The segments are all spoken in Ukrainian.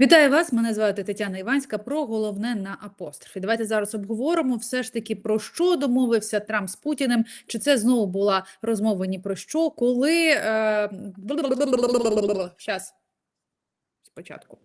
Вітаю вас! Мене звати Тетяна Іванська. Про головне на апострофі. Давайте зараз обговоримо все ж таки про що домовився Трамп з Путіним. Чи це знову була розмова ні про що, коли е... час спочатку.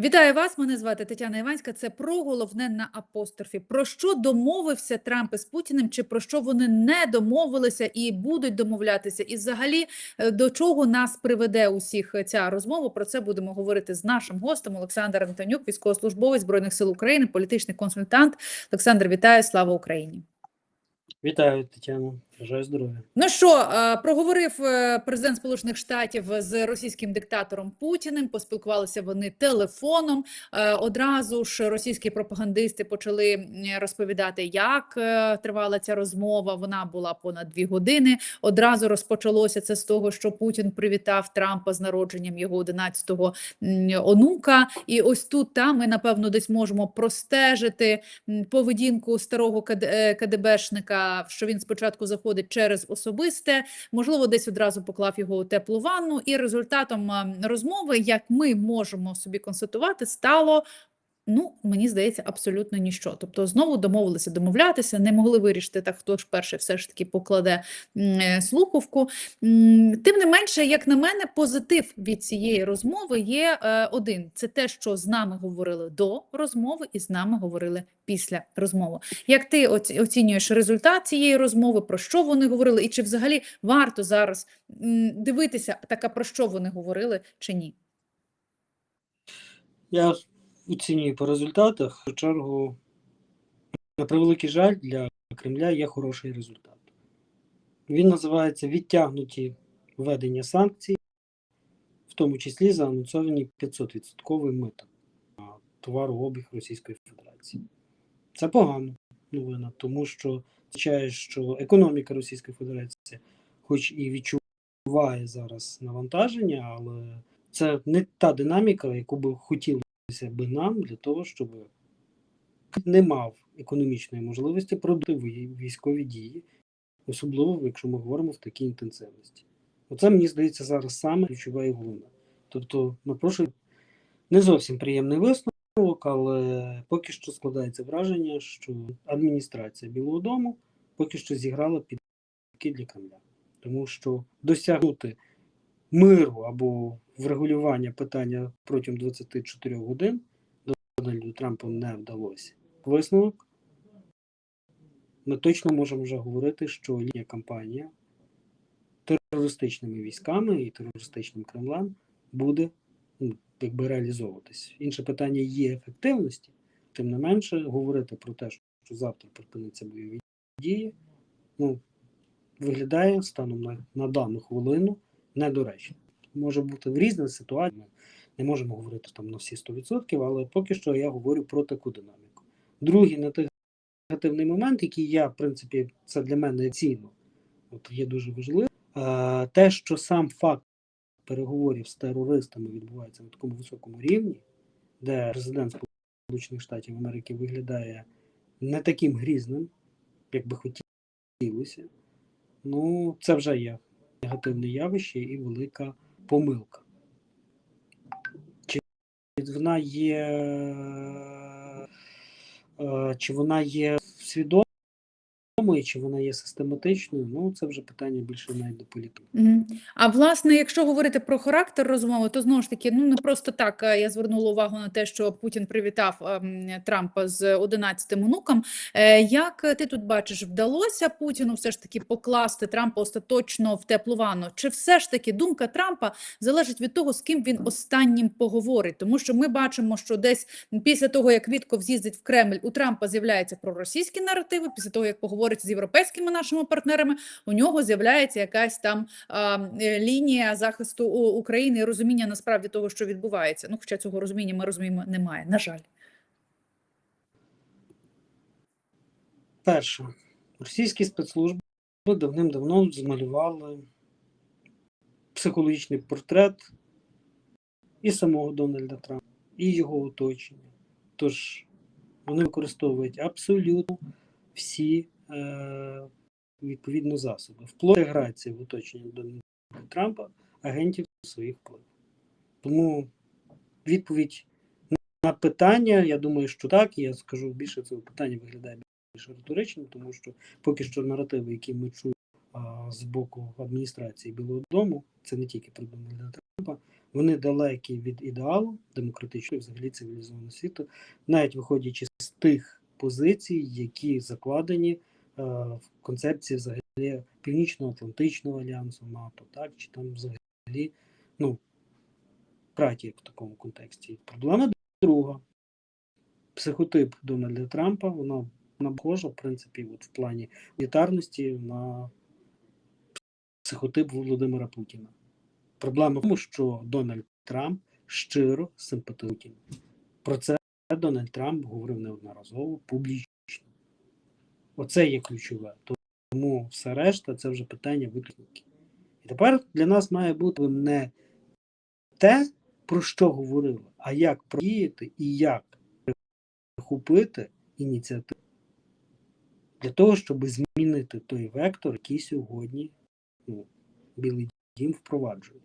Вітаю вас! Мене звати Тетяна Іванська. Це про головне на апострофі. Про що домовився Трамп із Путіним, чи про що вони не домовилися і будуть домовлятися? І взагалі е, до чого нас приведе усіх ця розмова? Про це будемо говорити з нашим гостем Олександр Антонюк, військовослужбовець збройних сил України, політичний консультант. Олександр, вітаю! Слава Україні! Вітаю, Тетяно. Бажаю здоров'я. Ну що, е, проговорив е, президент Сполучених Штатів з російським диктатором Путіним. Поспілкувалися вони телефоном. Е, Одразу ж російські пропагандисти почали розповідати, як тривала ця розмова. Вона була понад дві години. Одразу розпочалося це з того, що Путін привітав Трампа з народженням його 11-го онука. І ось тут та ми напевно десь можемо простежити поведінку старого КД- КДБшника, що він спочатку заходить через особисте, можливо, десь одразу поклав його у теплу ванну, і результатом розмови, як ми можемо собі констатувати, стало. Ну, мені здається, абсолютно ніщо. Тобто, знову домовилися домовлятися, не могли вирішити так, хто ж перший все ж таки покладе е, слухавку. Тим не менше, як на мене, позитив від цієї розмови є е, один: це те, що з нами говорили до розмови, і з нами говорили після розмови. Як ти оцінюєш результат цієї розмови, про що вони говорили, і чи взагалі варто зараз дивитися, так, а про що вони говорили чи ні? Я оцінюю по результатах. В чергу, на превеликий жаль, для Кремля є хороший результат. Він називається відтягнуті введення санкцій, в тому числі за анонсовані 500% мита на товарообіг Російської Федерації. Це погано новина, тому що означає, що економіка Російської Федерації, хоч і відчуває зараз навантаження, але це не та динаміка, яку би хотілося би нам для того, щоб не мав економічної можливості продати військові дії, особливо якщо ми говоримо в такій інтенсивності. Оце мені здається зараз саме ключове і головне. Тобто, напрошую, не зовсім приємний висновок, але поки що складається враження, що адміністрація Білого Дому поки що зіграла під для Кремля. Тому що досягнути миру або врегулювання питання протягом 24 годин Дональду Трампу не вдалося. Висновок. Ми точно можемо вже говорити, що лінія кампанія терористичними військами і терористичним Кремлем буде ну, якби реалізовуватись. Інше питання є ефективності, тим не менше, говорити про те, що завтра припиниться бойові дії, ну, виглядає станом на, на дану хвилину недоречно. Може бути в різних ситуаціях. Не можемо говорити там на всі 100%, але поки що я говорю про таку динаміку. Другий негативний момент, який я, в принципі, це для мене цінно, от є дуже важливо, е, те, що сам факт переговорів з терористами відбувається на такому високому рівні, де президент Сполучених Штатів Америки виглядає не таким грізним, як би хотілося, ну це вже є негативне явище і велика помилка. Чи вона є, е, чи вона є свідомою, чи вона є систематичною, ну це вже питання більше навіть до політики. Мгм. А власне, якщо говорити про характер розмови, то знову ж таки, ну не просто так е, я звернула увагу на те, що Путін привітав ем, Трампа з 11-тим онуком. Е, Як ти тут бачиш, вдалося Путіну все ж таки покласти Трампа остаточно в теплу ванну? Чи все ж таки думка Трампа залежить від того, з ким він останнім поговорить? Тому що ми бачимо, що десь після того, як Вітков з'їздить в Кремль, у Трампа з'являються проросійські наративи. Після того, як поговорить з європейськими нашими партнерами, у нього з'являється якась там а, е, лінія захисту України і розуміння насправді того, що відбувається. Ну, хоча цього розуміння ми розуміємо, немає. На жаль. Перше, російські спецслужби давним-давно змалювали психологічний портрет і самого Дональда Трампа, і його оточення. Тож вони використовують абсолютно всі відповідно засоби, вплоть інтеграції в оточення Дональда Трампа агентів своїх впливів. Тому відповідь на питання, я думаю, що так. Я скажу більше цього питання виглядає більш риторичним, тому що поки що наративи, які ми чуємо з боку адміністрації Білого Дому, це не тільки про Дональда Трампа, вони далекі від ідеалу демократичного, взагалі цивілізованого світу, навіть виходячи з тих позицій, які закладені в концепції взагалі Північно-Атлантичного альянсу НАТО, так чи там взагалі ну, братів в такому контексті. Проблема друга. Психотип Дональда Трампа, вона схожа, в принципі, от в плані елітарності на психотип Володимира Путіна. Проблема в тому, що Дональд Трамп щиро симпатизує. Про це Дональд Трамп говорив неодноразово публічно. Оце є ключове. Тому все решта це вже питання виключники. І тепер для нас має бути не те, про що говорили, а як продіяти і як захопити ініціативу для того, щоб змінити той вектор, який сьогодні ну, Білий Дім впроваджує.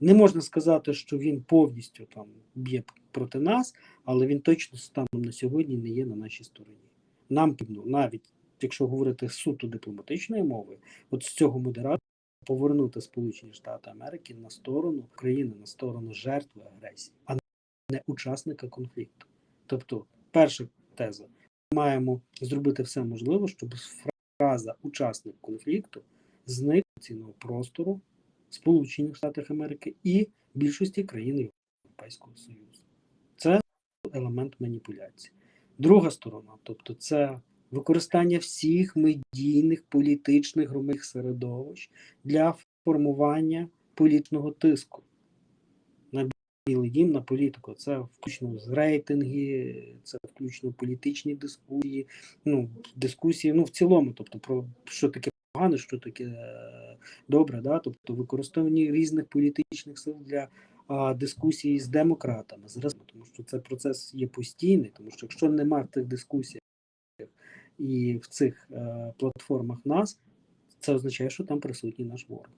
Не можна сказати, що він повністю там б'є проти нас, але він точно станом на сьогодні не є на нашій стороні. Нам навіть якщо говорити суто дипломатичною мовою, от з цього модератора повернути Сполучені Штати Америки на сторону України, на сторону жертви агресії, а не учасника конфлікту. Тобто, перша теза: ми маємо зробити все можливе, щоб фраза учасник конфлікту зник з цінного простору Сполучених Штатів Америки і більшості країн Європейського Союзу. Це елемент маніпуляції. Друга сторона, тобто, це використання всіх медійних, політичних громадських середовищ для формування політичного тиску на Білий дім, на політику. Це включно з рейтинги, це включно політичні дискусії, ну, дискусії, ну, в цілому, тобто, про що таке погане, що таке е, добре, да? тобто використовування різних політичних сил для дискусії з демократами, з тому що це процес є постійний, тому що якщо немає в тих дискусіях і в цих е, платформах нас, це означає, що там присутній наш ворог.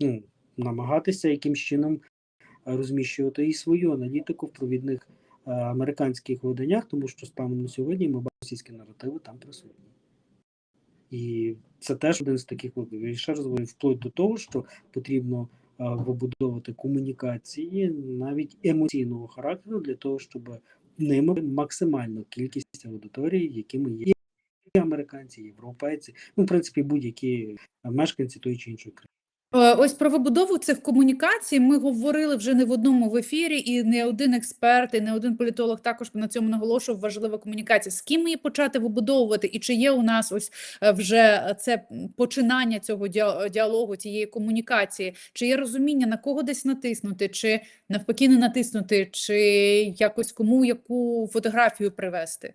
Ну, намагатися якимсь чином е, розміщувати і свою аналітику в провідних е, американських виданнях, тому що станом на сьогодні ми бачимо російські наративи там присутні. І це теж один з таких викликів. І ще раз говорю, вплоть до того, що потрібно вибудовувати комунікації навіть емоційного характеру для того, щоб ними максимальну кількість аудиторії, якими є американці, європейці, ну, в принципі, будь-які мешканці тої чи іншої країни. Е, Ось про вибудову цих комунікацій ми говорили вже не в одному в ефірі, і не один експерт, і не один політолог також на цьому наголошував важлива комунікація. З ким її почати вибудовувати, і чи є у нас ось е, вже це починання цього діа- діалогу, цієї комунікації? Чи є розуміння на кого десь натиснути, чи навпаки не натиснути, чи якось кому яку фотографію привести?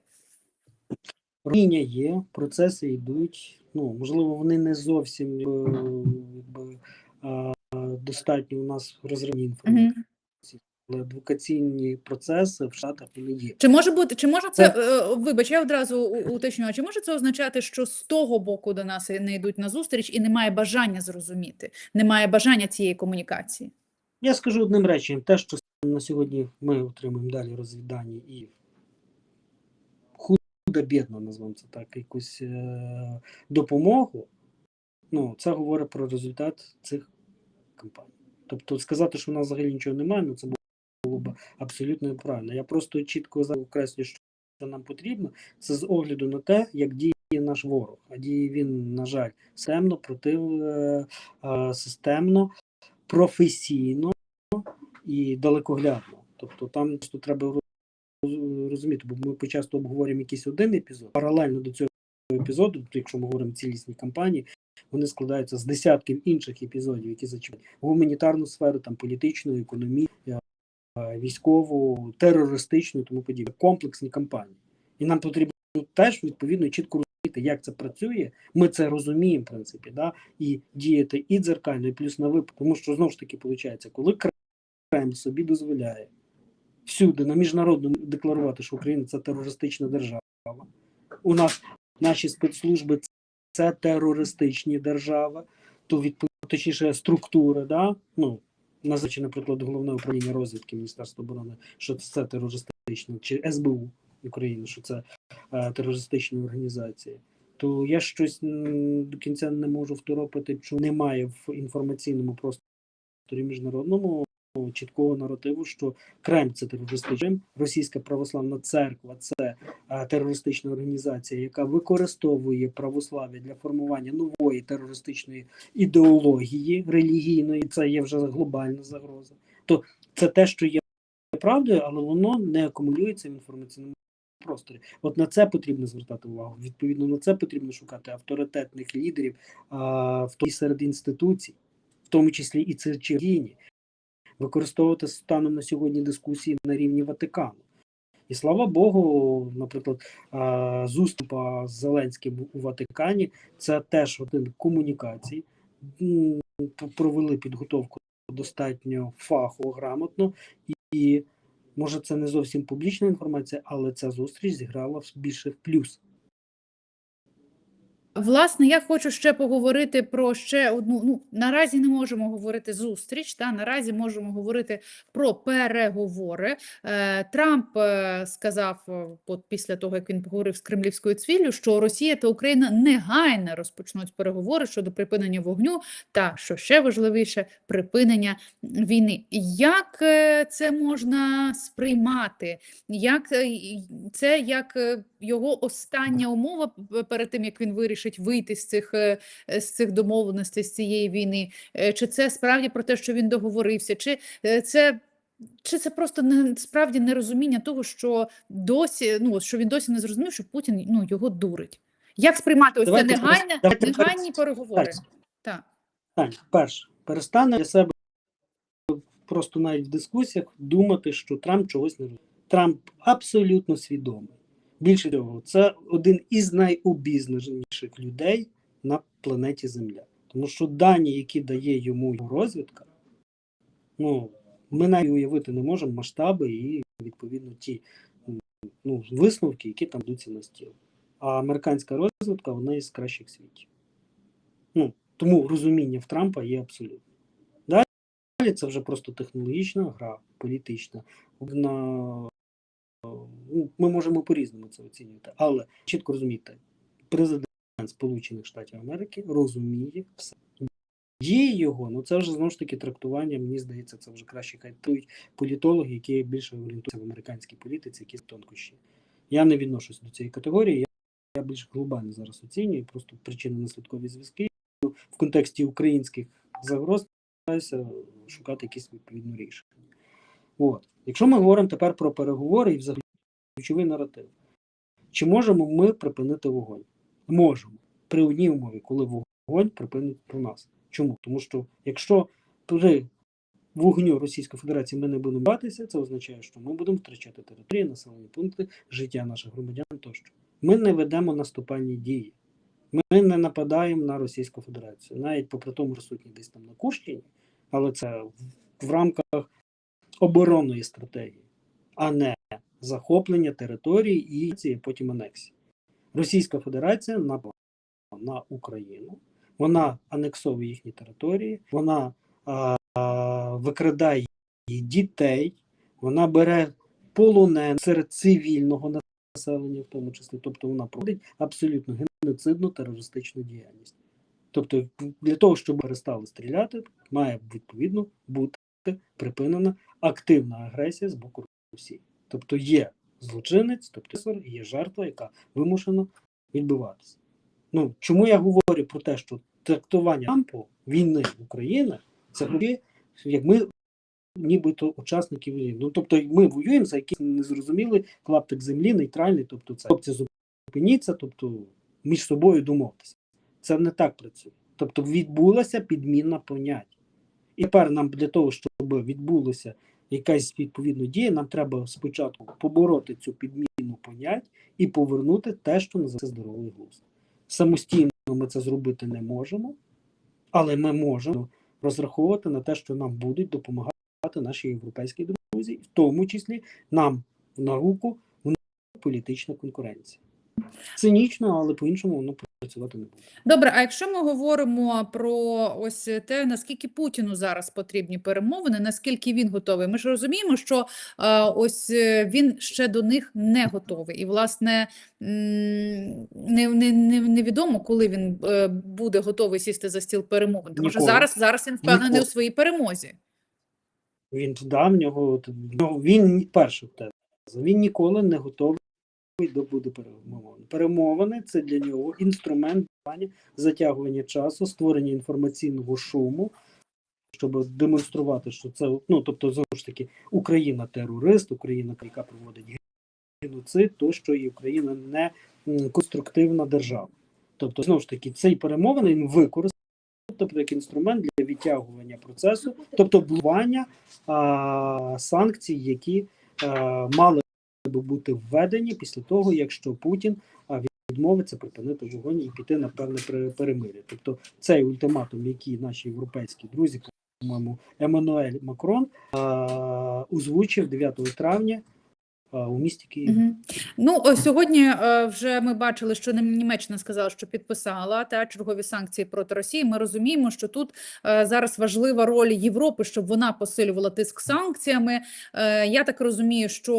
Розуміння є, процеси йдуть. Ну, можливо, вони не зовсім е, якби, а, достатньо у нас розривні інформації, але адвокаційні процеси в Штатах вони є. Чи може бути, чи може це, Це- е, вибач, я одразу уточню, а чи може це означати, що з того боку до нас не йдуть на зустріч і немає бажання зрозуміти, немає бажання цієї комунікації? Я скажу одним реченням: те, що на сьогодні ми отримуємо далі розвіддані і худо-бідно, назвемо це так, якусь е- допомогу, ну, це говорить про результат цих кампаній. Тобто сказати, що в нас взагалі нічого немає, ну це було б абсолютно неправильно. Я просто чітко окреслюю, що нам потрібно, це з огляду на те, як діє наш ворог. А діє він, на жаль, системно, против, е- е- системно, професійно і далекоглядно. Тобто там просто треба розуміти, бо ми часто обговорюємо якийсь один епізод. Паралельно до цього епізоду, якщо ми говоримо цілісні кампанії, вони складаються з десятків інших епізодів, які зачіпають гуманітарну сферу, там політичну, економічну, е, військову, терористичну тому подібне. Комплексні кампанії. І нам потрібно теж відповідно чітко розуміти, як це працює. Ми це розуміємо, в принципі, да? і діяти і дзеркально, і плюс на випадок. Тому що знову ж таки виходить, коли Кремль собі дозволяє всюди на міжнародному декларувати, що Україна це терористична держава. У нас наші спецслужби це терористичні держави, то відповідно точніше структури, да? ну, назначить, наприклад, головне управління розвідки Міністерства оборони, що це терористичне, чи СБУ України, що це е, терористична організація, то я щось до кінця не можу второпити, чому немає в інформаційному просторі міжнародному чіткого наративу, що Кремль це терористичний Російська православна церква це е, терористична організація, яка використовує православ'я для формування нової терористичної ідеології релігійної. Це є вже глобальна загроза. То це те, що є правдою, але воно не акумулюється в інформаційному просторі. От на це потрібно звертати увагу. Відповідно, на це потрібно шукати авторитетних лідерів, а, в тому серед інституцій, в тому числі і церковні, використовувати станом на сьогодні дискусії на рівні Ватикану. І слава Богу, наприклад, зуступа з Зеленським у Ватикані це теж один комунікацій. Провели підготовку достатньо фахово, грамотно, і може це не зовсім публічна інформація, але ця зустріч зіграла більше в плюс. Власне, я хочу ще поговорити про ще одну. Ну наразі не можемо говорити зустріч. Та наразі можемо говорити про переговори. Е, Трамп е, сказав е, от після того, як він поговорив з кремлівською цвіллю, що Росія та Україна негайно розпочнуть переговори щодо припинення вогню та що ще важливіше припинення війни. Як е, це можна сприймати? Як е, це як е, його остання умова перед тим, як він вирішить вийти з цих, е, е, з цих домовленостей, з цієї війни? Е, Чи це справді про те, що він договорився? Чи це, чи це просто не справді нерозуміння того, що досі, ну що він досі не зрозумів, що Путін ну, його дурить? Як сприймати ось це негайне, негайні переговори? перше. Так. Так, перше, перестане для себе просто навіть в дискусіях думати, що Трамп чогось не розуміє. Трамп абсолютно свідомий. Більше того, це один із найобізнаніших людей на планеті Земля. Тому що дані, які дає йому його розвідка, ну, ми навіть уявити не можемо масштаби і відповідно ті ну, висновки, які там йдуться на стіл. А американська розвідка одна із кращих в світі. Ну, тому розуміння в Трампа є абсолютно. Далі це вже просто технологічна гра, політична. Ну, ми можемо по-різному це оцінювати, але чітко розумійте, президент Сполучених Штатів Америки розуміє все. Дії його, ну це вже знову ж таки трактування, мені здається, це вже краще хай трактують політологи, які більше орієнтуються в американській політиці, які тонкощі. Я не відношусь до цієї категорії, я, я більш глобально зараз оцінюю, просто причинно-наслідкові зв'язки. В контексті українських загроз намагаюся шукати якісь відповідні рішення. От. Якщо ми говоримо тепер про переговори і взагалі ключовий наратив, чи можемо ми припинити вогонь? Можемо. При одній умові, коли вогонь припинить про нас. Чому? Тому що якщо при вогню Російської Федерації ми не будемо братися, це означає, що ми будемо втрачати території, населені пункти, життя наших громадян тощо. Ми не ведемо наступальні дії. Ми не нападаємо на Російську Федерацію, навіть попри тому присутні десь там на Курщині, але це в рамках оборонної стратегії, а не захоплення території і потім анексії. Російська Федерація напала на Україну, вона анексовує їхні території, вона а, а, викрадає дітей, вона бере полонен серед цивільного населення, в тому числі, тобто вона проводить абсолютно геноцидну терористичну діяльність. Тобто, для того, щоб перестали стріляти, має відповідно бути припинена активна агресія з боку Росії. Тобто є злочинець, тобто є жертва, яка вимушена відбиватися. Ну чому я говорю про те, що трактування Трампу війни України це як ми нібито учасники війни. Ну тобто ми воюємо за якийсь незрозумілий клаптик землі, нейтральний, тобто це хлопці зупиніться, тобто між собою домовтеся. Це не так працює. Тобто відбулася підміна понять. І тепер нам для того, щоб відбулася якась відповідна дія, нам треба спочатку побороти цю підміну понять і повернути те, що називається здоровий глузд. Самостійно ми це зробити не можемо, але ми можемо розраховувати на те, що нам будуть допомагати наші європейські друзі, в тому числі нам в науку в політична конкуренція. Цинічно, але по-іншому воно працювати не буде. Добре, а якщо ми говоримо про ось те, наскільки Путіну зараз потрібні перемовини, наскільки він готовий? Ми ж розуміємо, що е, ось е, він ще до них не готовий, і власне не, не, не, невідомо, коли він е, буде готовий сісти за стіл перемовин. Тому що зараз зараз він впевнений Ніколи. у своїй перемозі. Він да, в нього нього- він теза. Він ніколи не готовий до буде перемовин. Перемовини це для нього інструмент затягування часу, створення інформаційного шуму, щоб демонструвати, що це ну тобто знову ж таки Україна терорист, Україна, яка проводить геноцид, то що і Україна не конструктивна держава. Тобто, знову ж таки, цей перемовини він використав тобто як інструмент для відтягування процесу, тобто блокування санкцій, які а, мали би бути введені після того, якщо Путін відмовиться припинити вогонь і піти на певне пере- перемир'я. Тобто цей ультиматум, який наші європейські друзі, по-моєму, Еммануель Макрон озвучив 9 травня у місті Києві. Мгм. Ну, сьогодні е, вже ми бачили, що Нім- Німеччина сказала, що підписала та чергові санкції проти Росії. Ми розуміємо, що тут е, зараз важлива роль Європи, щоб вона посилювала тиск санкціями. Е, Я так розумію, що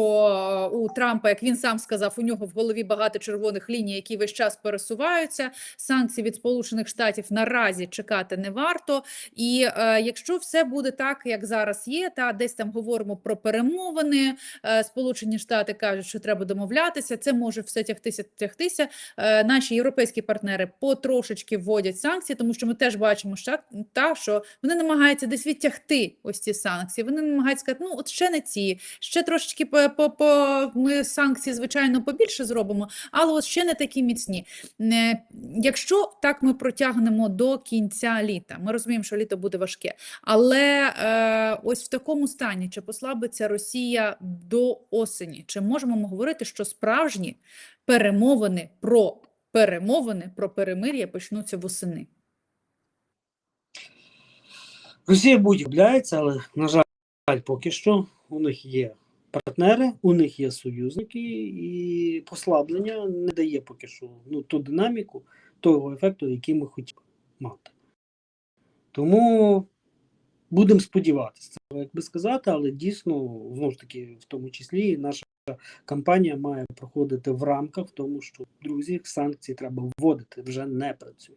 е, у Трампа, як він сам сказав, у нього в голові багато червоних ліній, які весь час пересуваються. Санкцій від Сполучених Штатів наразі чекати не варто. І е, якщо все буде так, як зараз є, та десь там говоримо про перемовини. Е, Сполучені Штати кажуть, що треба домовлятися. Це може все тягтися, тягтися. Е, Наші європейські партнери потрошечки вводять санкції, тому що ми теж бачимо, що та що вони намагаються десь відтягти ось ці санкції. Вони намагаються сказати, ну от ще не ці, ще трошечки по, по, ми санкції, звичайно, побільше зробимо, але от ще не такі міцні. Якщо так ми протягнемо до кінця літа, ми розуміємо, що літо буде важке, але е, ось в такому стані чи послабиться Росія до осені? Чи можемо ми говорити, що справжні перемовини про перемовини про перемир'я почнуться восени? Росія будь губляється, але на жаль, поки що у них є партнери, у них є союзники, і послаблення не дає поки що ну, ту динаміку, того ефекту, який ми хотіли мати. Тому будемо сподіватися, це як би сказати, але дійсно, знову ж таки, в тому числі, наша кампанія має проходити в рамках, в тому, що друзі, санкції треба вводити, вже не працює.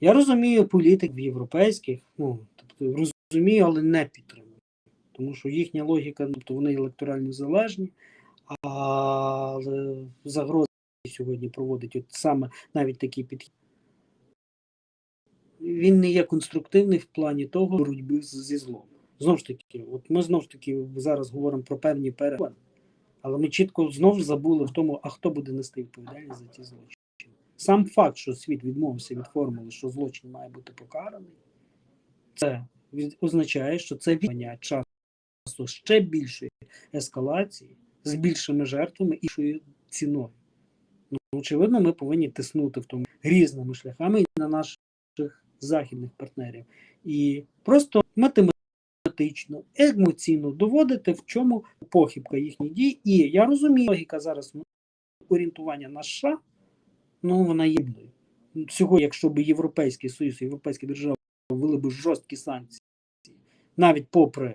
Я розумію політик європейських, ну тобто розумію, але не підтримую. Тому що їхня логіка, тобто вони електорально залежні, але загрози сьогодні проводить от саме навіть такий підхід. Він не є конструктивний в плані того боротьби зі злом. Знову ж таки, от ми знову ж таки зараз говоримо про певні перемоги, але ми чітко знову забули в тому, а хто буде нести відповідальність за ті злочини. Сам факт, що світ відмовився від формули, що злочин має бути покараний, це означає, що це відмання часу ще більшої ескалації з більшими жертвами і більшою ціною. Ну, очевидно, ми повинні тиснути в тому різними шляхами і на наших західних партнерів. І просто математично, емоційно доводити, в чому похибка їхніх дій. І я розумію, логіка зараз орієнтування на США, ну вона є. бідною. Сьогодні, якщо б Європейський Союз, європейські держави ввели б жорсткі санкції, навіть попри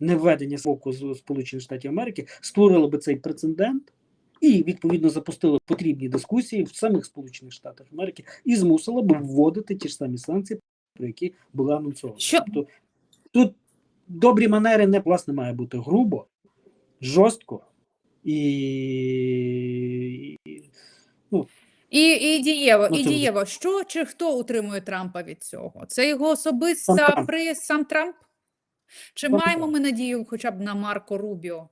невведення з боку з Сполучених Штатів Америки, створили би цей прецедент і відповідно запустили потрібні дискусії в самих Сполучених Штатах Америки і змусила би вводити ті ж самі санкції, про які були анонсовані. Що- Тобто тут добрі манери не власне має бути грубо, жорстко і І, і дієво, Ну, і дієво. Що чи хто утримує Трампа від цього? Це його Сам особиста Трамп. при сам Трамп? Чи Сам маємо ми надію хоча б на Марко Рубіо?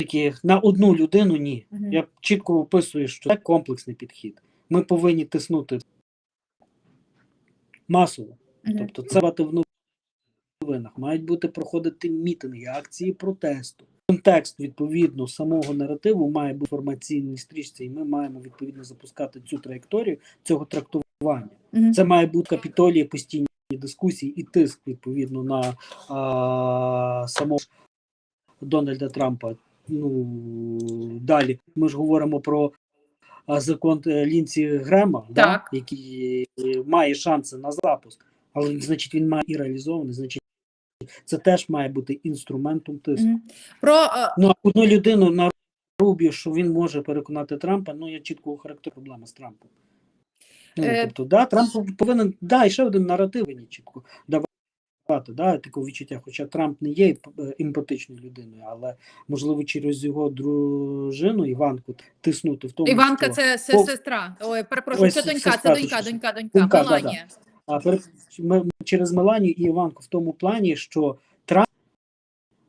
Таки на одну людину ні. Мгм. Я чітко описую, що це комплексний підхід. Ми повинні тиснути масово. Мгм. Тобто це бати в новинах, мають бути проходити мітинги, акції протесту. Контекст відповідно самого наративу має бути інформаційній стрічці, і ми маємо відповідно запускати цю траєкторію цього трактування. Мгм. Це має бути капітолії, постійні дискусії і тиск відповідно на а, самого Дональда Трампа. Ну далі ми ж говоримо про закон е, Лінці Грема, да, який має шанси на запуск, але значить він має і реалізований, значить це теж має бути інструментом тиску. Мгм. Про Ну, а одну людину на Рубі, що він може переконати Трампа, ну я чітко характерую проблема з Трампом. Ну, Е, тобто, да, Трамп повинен, да, і ще один наратив мені чітко давати, да, такого відчуття. Хоча Трамп не є е, емпатичною людиною, але можливо через його дружину Іванку тиснути в тому, Іванка, що це, це сестра. Ой, перепрошую, це донька, це донька, донька, донька, Донька, да, Меланія. А перед ми, через Меланію і Іванку в тому плані, що Трамп,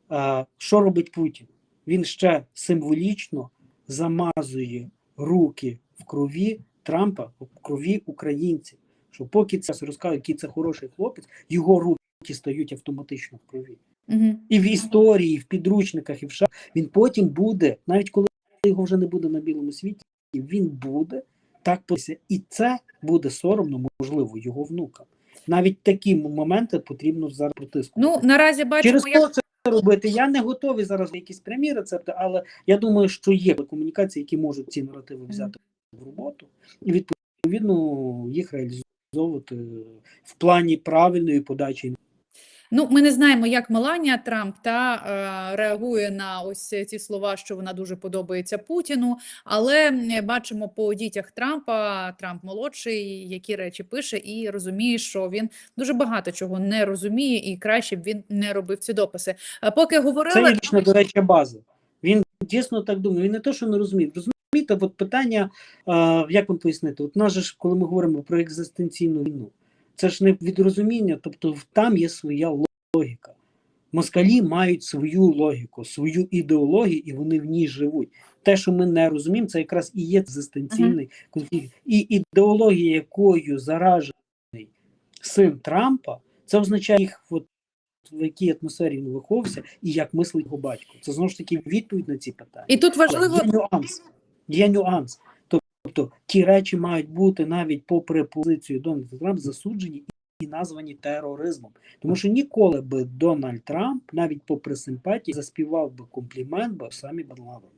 а, що робить Путін? Він ще символічно замазує руки в крові Трампа, в крові українців. Що поки це розказує, який це хороший хлопець, його руки стають автоматично в крові. Мгм. І в історії, і в підручниках, і в ша він потім буде, навіть коли його вже не буде на білому світі, він буде так поводитися. І це буде соромно, можливо, його внукам. Навіть такі моменти потрібно зараз протискувати. Ну, наразі бачимо, Через як це робити? Я не готовий зараз якісь прямі рецепти, але я думаю, що є комунікації, які можуть ці наративи взяти в роботу і відповідно їх реалізовувати в плані правильної подачі Ну, ми не знаємо, як Меланія Трамп та е, реагує на ось ці слова, що вона дуже подобається Путіну. Але бачимо по дітях Трампа, Трамп молодший, які речі пише, і розуміє, що він дуже багато чого не розуміє, і краще б він не робив ці дописи. А поки Це говорили, є лічна, до речі, база. Він дійсно так думає. Він не те, що не розуміє. Розумієте, от питання, як вам пояснити? От нас же ж, коли ми говоримо про екзистенційну війну, це ж не від розуміння, тобто там є своя логіка. Москалі мають свою логіку, свою ідеологію, і вони в ній живуть. Те, що ми не розуміємо, це якраз і є екзистенційний конфлікт. І ідеологія, якою заражений син Трампа, це означає їх от в якій атмосфері він виховувався і як мислить його батько. Це знову ж таки відповідь на ці питання. і тут важливо є нюанс. Є нюанс. Тобто ті речі мають бути навіть попри позицію Дональда Трампа засуджені і названі тероризмом. Тому що ніколи би Дональд Трамп, навіть попри симпатії, заспівав би комплімент бо самі Бен Ладену.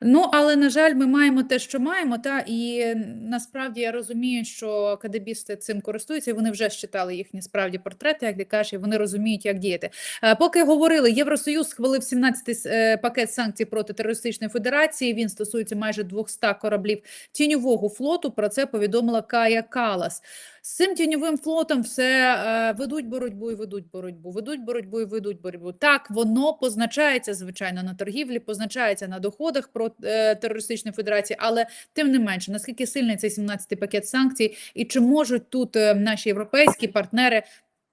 Ну, але на жаль, ми маємо те, що маємо, та і насправді я розумію, що кадебісти цим користуються, і вони вже считали їхні справді портрети, як ти кажеш, і вони розуміють, як діяти. Е, Поки говорили, Євросоюз схвалив 17-й е, пакет санкцій проти терористичної федерації. Він стосується майже 200 кораблів тіньового флоту. Про це повідомила Кая Калас. З цим тіньовим флотом все е, ведуть боротьбу і ведуть боротьбу, ведуть боротьбу і ведуть боротьбу. Так, воно позначається, звичайно, на торгівлі, позначається на доходах про е, терористичної федерації, але тим не менше, наскільки сильний цей 17-й пакет санкцій, і чи можуть тут е, наші європейські партнери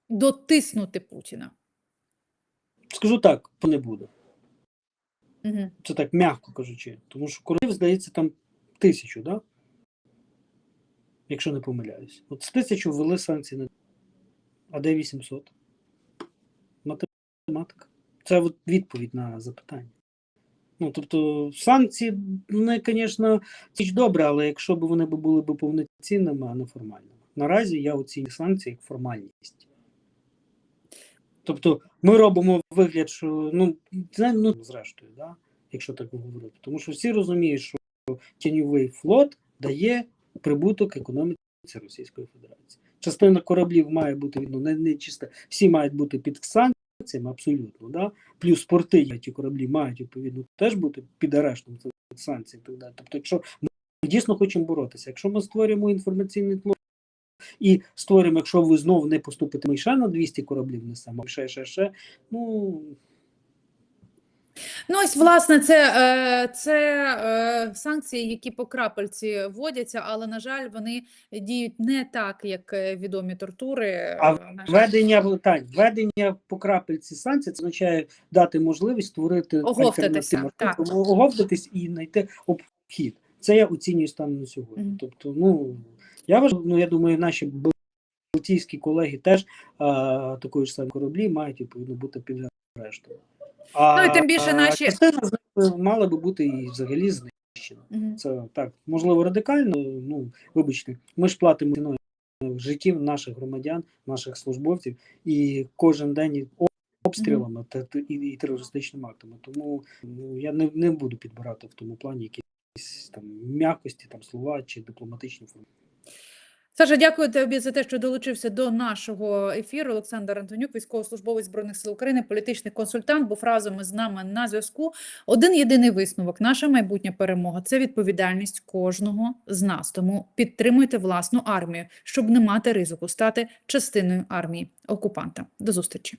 дотиснути Путіна? Скажу так, не буде. Угу. Це так м'яко кажучи. Тому що кораблів, здається, там тисячу, да? Якщо не помиляюсь. От з тисячу ввели санкції на а де 800? Математика. Це от відповідь на запитання. Ну, тобто, санкції, вони, звісно, ціч добре, але якщо б вони були б повноцінними, а не формальними. Наразі я оцінюю санкції як формальність. Тобто, ми робимо вигляд, що ну, це, ну зрештою, да, якщо так говорити. Тому що всі розуміють, що тіньовий флот дає прибуток економіці Російської Федерації. Частина кораблів має бути ну, не, не чисто, всі мають бути під санкціями, абсолютно. Да? Плюс порти, ті кораблі мають відповідно теж бути під арештом цих санкцій. і далі. Тобто, якщо ми дійсно хочемо боротися, якщо ми створюємо інформаційний тло і створюємо, якщо ви знову не поступите, ми ще на 200 кораблів несемо, ще, ще, ще, ну Ну, ось, власне, це, е, це е, санкції, які по крапельці вводяться, але, на жаль, вони діють не так, як е, відомі тортури. А. Введення так, введення по крапельці санкцій це означає дати можливість створити Оговтатися, так. оговтатись і знайти обхід. Це я оцінюю станом на сьогодні. Мгм. Тобто, ну я вважаю, ну я думаю, наші балтійські колеги теж а, такої ж самої кораблі мають відповідно бути під арештом. А, Ну, і тим більше а наші- мала би бути і взагалі знищена. Мгм. Це так, можливо, радикально. Ну, вибачте, ми ж платимо ціною життів наших громадян, наших службовців, і кожен день обстрілами та та- і, і терористичними актами. Тому ну, я не, не буду підбирати в тому плані якісь там м'якості, там слова чи дипломатичні форми. Саша, дякую тобі за те, що долучився до нашого ефіру. Олександр Антонюк, військовослужбовець збройних сил України, політичний консультант, був разом із нами на зв'язку. Один єдиний висновок: наша майбутня перемога це відповідальність кожного з нас. Тому підтримуйте власну армію, щоб не мати ризику стати частиною армії окупанта. До зустрічі.